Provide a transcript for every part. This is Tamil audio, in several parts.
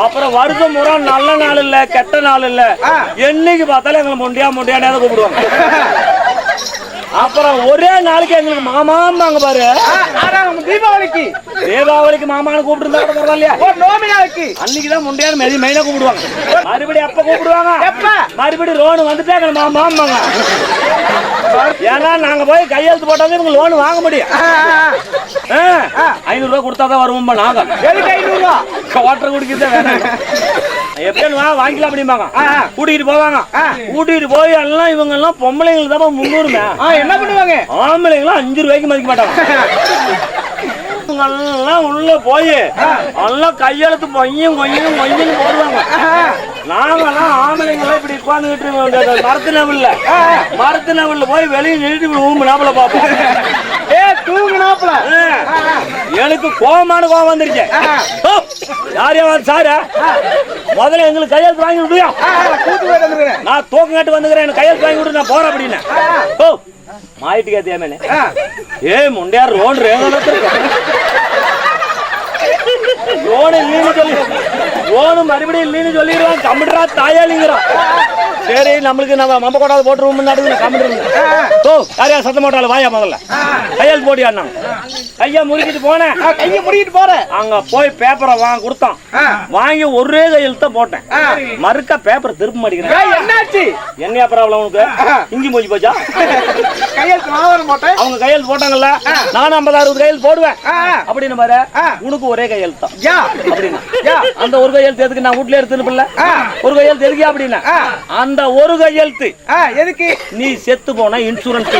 அப்புறம் வருஷம் முறை நல்ல நாள் இல்ல கெட்ட நாள் இல்ல. என்னைக்கு பார்த்தாலும் எங்களை முண்டியா முண்டியானே கூப்பிடுவாங்க. அப்புறம் ஒரே நாளைக்கு எங்களுக்கு மாமாம்பாங்க பாரு. தீபாவளிக்கு. தீபாவளிக்கு மாமான்னு கூப்பிட்டு கூட பரவாயில்லையா? நோம்பி நாளைக்கு. அன்னைக்குதான் முண்டியான மெதி மெயினா கூப்பிடுவாங்க. மறுபடியும் எப்ப கூப்பிடுவாங்க? மறுபடியும் லோன் வந்துட்டா எங்களுக்கு மாமாம்பாங்க. ஏன்னா நாங்க போய் கையெழுத்து போட்டாதான் இவங்க லோன் வாங்க முடியும். ஐநூறு ரூபாய் கொடுத்தாதான் வருவோம்பா நாங்க. ஐநூறு ரூபா? வாட்டர் குடிக்கிறதே வேணாம் எப்படின்னு வா வாங்கிக்கலாம் அப்படிம்பாங்க. கூட்டிட்டு போவாங்க. ஆ. கூட்டிட்டு போய் எல்லாம் இவங்க எல்லாம் பொம்பளைங்களுக்கு தான் முன்னூறுமே ஆ, என்ன பண்ணுவாங்க? ஆம்பளைங்களாம் அஞ்சு ரூபாய்க்கு மதிக்க மாட்டாங்க. எல்லாம் உள்ள போய் எல்லாம் கையெழுத்து பொய்யும் கொய்யும் கொய்யும் போடுவாங்க. நாங்கெல்லாம் ஆம்பளைங்கெல்லாம் இப்படி உட்காந்துக்கிட்டு மரத்து நவில்ல மரத்து நவில்ல போய் வெளியே நின்றுட்டு ஊம்பு நாப்பில பார்ப்போம். எனக்கு கோபமான கோபம் வந்துருச்சு. யார் யார் சாரா? முதல்ல எங்களுக்கு கையெழுத்து வாங்கி விடுயா நான் தூக்கம் கேட்டு வந்துக்கிறேன் எனக்கு கையெழுத்து வாங்கி விடு நான் போறேன் அப்படின்னு. ஓ மாயிட்டு கேத்தியாமேனே ஏய் முண்டையார் ரேகலத்து லோன் இல்லைன்னு சொல்லி லோனு மறுபடியும் இல்லைன்னு சொல்லிடுவான் கம்மிடுறா தாயாளிங்கிறான். சரி நம்மளுக்கு நம்ம மம்ப கொட்டாவது போட்டுருவோம் நடுவில் கம்மிட்டு ஓ யாரையா சத்தம் போட்டாலும் வாயா முதல்ல. கையெழுத்து போட்டியா கையை முறுக்கிட்டு போனேன் கைய முடிக்கிட்டு போறேன் அங்க போய் பேப்பரை வாங்க கொடுத்தான். ஆ. வாங்கி ஒரே கையெழுத்த போட்டேன். மறுக்க பேப்பர் திருப்ப மாட்டேங்கிறேன் என்னாச்சு? என்னையா ப்ராப்ளம் உனக்கு? இஞ்சி மூஞ்சி போச்சா? நான் வர மாட்டேன் அவங்க கையெழுத்து போட்டாங்கல்ல? நானும் ஐம்பது அறுபது கையெழுத்து போடுவேன். அப்படின்னு பாரு. உனக்கு ஒரே தான். யா. அப்படின்னா. அந்த ஒரு கையெழுத்து எதுக்கு நான் வீட்ல எடுத்துன்னு ஆ. ஒரு கையெழுத்து எதுக்கு அப்படின்னா. அந்த ஒரு கையெழுத்து எதுக்கு? நீ செத்து போனா இன்சூரன்ஸ்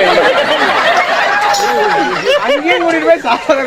அங்கேயும் கூட்டிட்டு போய் சாப்பிட